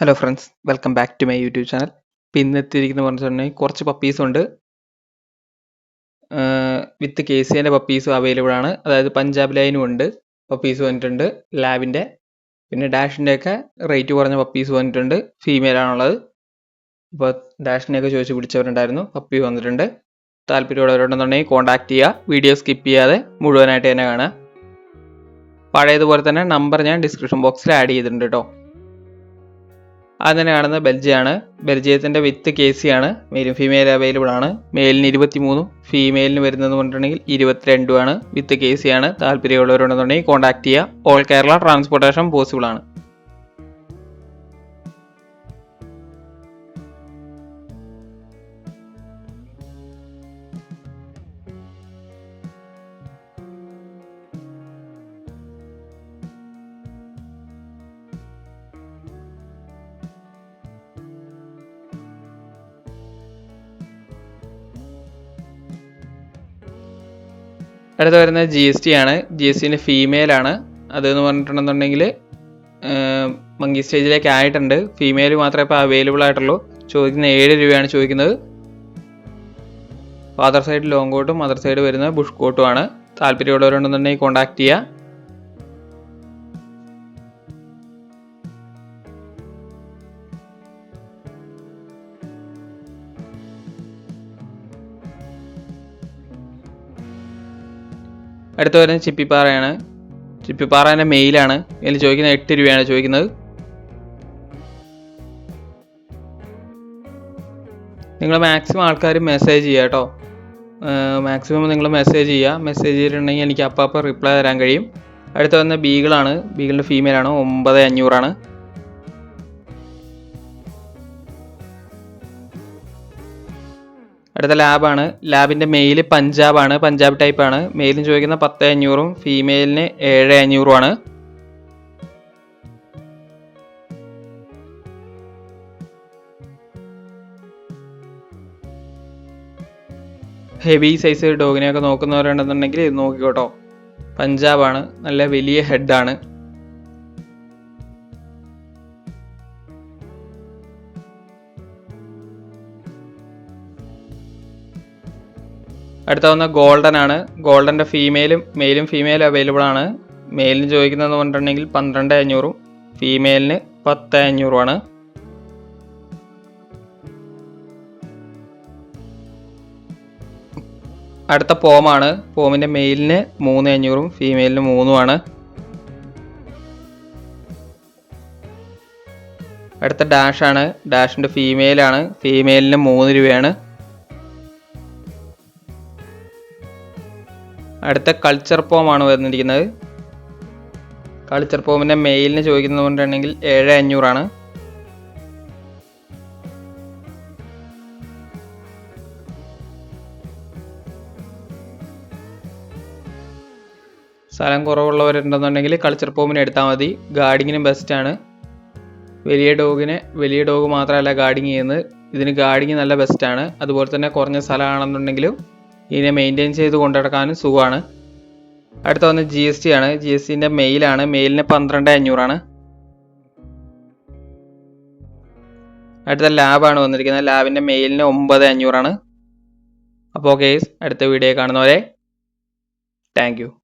Hello friends welcome back to my YouTube channel ഇപ്പം ഇന്ന് എത്തിയിരിക്കുന്ന പറഞ്ഞിട്ടുണ്ടെങ്കിൽ കുറച്ച് പപ്പീസ് ഉണ്ട്. വിത്ത് കെ സി എന്റെ പപ്പീസും അവൈലബിൾ ആണ്. അതായത് പഞ്ചാബ് ലൈനും ഉണ്ട്. പപ്പീസ് വന്നിട്ടുണ്ട്. ലാബിന്റെ പിന്നെ ഡാഷിന്റെ ഒക്കെ റേറ്റ് കുറഞ്ഞ പപ്പീസ് വന്നിട്ടുണ്ട്. ഫീമെയിൽ ആണുള്ളത്. ഇപ്പോൾ ഡാഷിനെയൊക്കെ ചോദിച്ച് പിടിച്ചവരുണ്ടായിരുന്നു. പപ്പി വന്നിട്ടുണ്ട്. താല്പര്യമുള്ളവരുണ്ടെന്നുണ്ടെങ്കിൽ കോൺടാക്ട് ചെയ്യുക. വീഡിയോ സ്കിപ്പ് ചെയ്യാതെ മുഴുവനായിട്ട് തന്നെ കാണുക. പഴയതുപോലെ തന്നെ നമ്പർ ഞാൻ ഡിസ്ക്രിപ്ഷൻ ബോക്സിൽ ആഡ് ചെയ്തിട്ടുണ്ട് കേട്ടോ അങ്ങനെ കാണുന്ന ബെൽജിയാണ്. ബെൽജിയത്തിന്റെ വിത്ത് കെ സി ആണ്. മെയിലും ഫീമെയിൽ അവൈലബിൾ ആണ്. മെയിലിന് ഇരുപത്തി മൂന്നും ഫീമെയിലിന് വരുന്നത് കൊണ്ടുണ്ടെങ്കിൽ ഇരുപത്തിരണ്ടുമാണ് വിത്ത് കെ സി ആണ്. താല്പര്യമുള്ളവരുണ്ടെന്നുണ്ടെങ്കിൽ കോൺടാക്ട് ചെയ്യുക. ഓൾ കേരള ട്രാൻസ്പോർട്ടേഷൻ പോസിബിൾ ആണ്. അടുത്ത വരുന്നത് ജി എസ് ടി ആണ്. ജി എസ് ടിന്റെ ഫീമെയിൽ ആണ്. അതെന്ന് പറഞ്ഞിട്ടുണ്ടെന്നുണ്ടെങ്കിൽ മങ്കി സ്റ്റേജിലേക്ക് ആയിട്ടുണ്ട്. ഫീമെയിൽ മാത്രമേ ഇപ്പോൾ അവൈലബിൾ ആയിട്ടുള്ളൂ. ചോദിക്കുന്ന ഏഴ് രൂപയാണ് ചോദിക്കുന്നത്. ഫാദർ സൈഡ് ലോങ് കോട്ടും മദർ സൈഡ് വരുന്നത് ബുഷ് കോട്ടുമാണ് താല്പര്യമുള്ളവരുണ്ടെന്നുണ്ടെങ്കിൽ കോൺടാക്ട് ചെയ്യുക അടുത്ത വരുന്നത് ചിപ്പിപ്പാറയാണ്. ചിപ്പിപ്പാറേന്റെ മെയിലാണ് ഇതിൽ ചോദിക്കുന്നത് എട്ട് രൂപയാണ് ചോദിക്കുന്നത്. നിങ്ങൾ മാക്സിമം ആൾക്കാർ മെസ്സേജ് ചെയ്യുക കേട്ടോ. മാക്സിമം നിങ്ങൾ മെസ്സേജ് ചെയ്യുക. മെസ്സേജ് ചെയ്തിട്ടുണ്ടെങ്കിൽ എനിക്ക് അപ്പം അപ്പം റിപ്ലൈ തരാൻ കഴിയും. അടുത്ത വന്ന ബീഗിളാണ്. ബീഗിളിന്റെ ഫീമെയിലാണ് ഒമ്പത് അഞ്ഞൂറാണ്. അടുത്ത ലാബാണ്. ലാബിന്റെ മെയിൽ പഞ്ചാബാണ്. പഞ്ചാബ് ടൈപ്പാണ്. മെയിലിന് ചോദിക്കുന്ന പത്ത് അഞ്ഞൂറും ഫീമെയിലിന് ഏഴ് അഞ്ഞൂറുമാണ്. ഹെവി സൈസ് ഡോഗിനെയൊക്കെ നോക്കുന്നവരുണ്ടെന്നുണ്ടെങ്കിൽ ഇത് നോക്കിക്കോട്ടോ. പഞ്ചാബാണ്. നല്ല വലിയ ഹെഡാണ്. അടുത്ത വന്ന ഗോൾഡൻ ആണ്. ഗോൾഡന്റെ ഫീമെയിലും മെയിലും ഫീമെയിലും അവൈലബിൾ ആണ്. മെയിലിന് ചോദിക്കുന്നത് പറഞ്ഞിട്ടുണ്ടെങ്കിൽ പന്ത്രണ്ട് അഞ്ഞൂറും ഫീമെയിലിന് പത്ത് അഞ്ഞൂറുമാണ് അടുത്ത പോമാണ് പോമിന്റെ മെയിലിന് മൂന്ന് അഞ്ഞൂറും ഫീമെയിലിന് മൂന്നുമാണ് അടുത്ത ഡാഷാണ് ഡാഷിന്റെ ഫീമെയിലാണ് ഫീമെയിലിന് മൂന്ന് രൂപയാണ്. അടുത്ത കൾച്ചർ പോം ആണ് വന്നിരിക്കുന്നത്. കൾച്ചർ പോമിന്റെ മെയിലിന് ചോദിക്കുന്നത് കൊണ്ടാണെങ്കിൽ ഏഴ് അഞ്ഞൂറാണ്. സ്ഥലം കുറവുള്ളവരുണ്ടെന്നുണ്ടെങ്കിൽ കൾച്ചർ പോമിന് എടുത്താൽ മതി. ഗാർഡിങ്ങിനും ബെസ്റ്റാണ് വലിയ ഡോഗിന് വലിയ ഡോഗ് മാത്രമല്ല ഗാർഡിങ് ചെയ്യുന്നത്. ഇതിന് ഗാർഡിങ് നല്ല ബെസ്റ്റാണ് അതുപോലെ തന്നെ കുറഞ്ഞ സ്ഥലമാണെന്നുണ്ടെങ്കിലും ഇതിനെ മെയിന്റെയിൻ ചെയ്ത് കൊണ്ടുനടക്കാനും സുഖമാണ്. അടുത്ത വന്ന് ജി എസ് ടി ആണ്. ജി എസ് ടിന്റെ മെയിലാണ് മെയിലിന് പന്ത്രണ്ട് അഞ്ഞൂറാണ്. അടുത്ത ലാബാണ് വന്നിരിക്കുന്നത്. ലാബിന്റെ മെയിലിന് ഒമ്പത് അഞ്ഞൂറാണ്. അപ്പോൾ ഓക്കെ അടുത്ത വീഡിയോ കാണുന്നവരെ താങ്ക്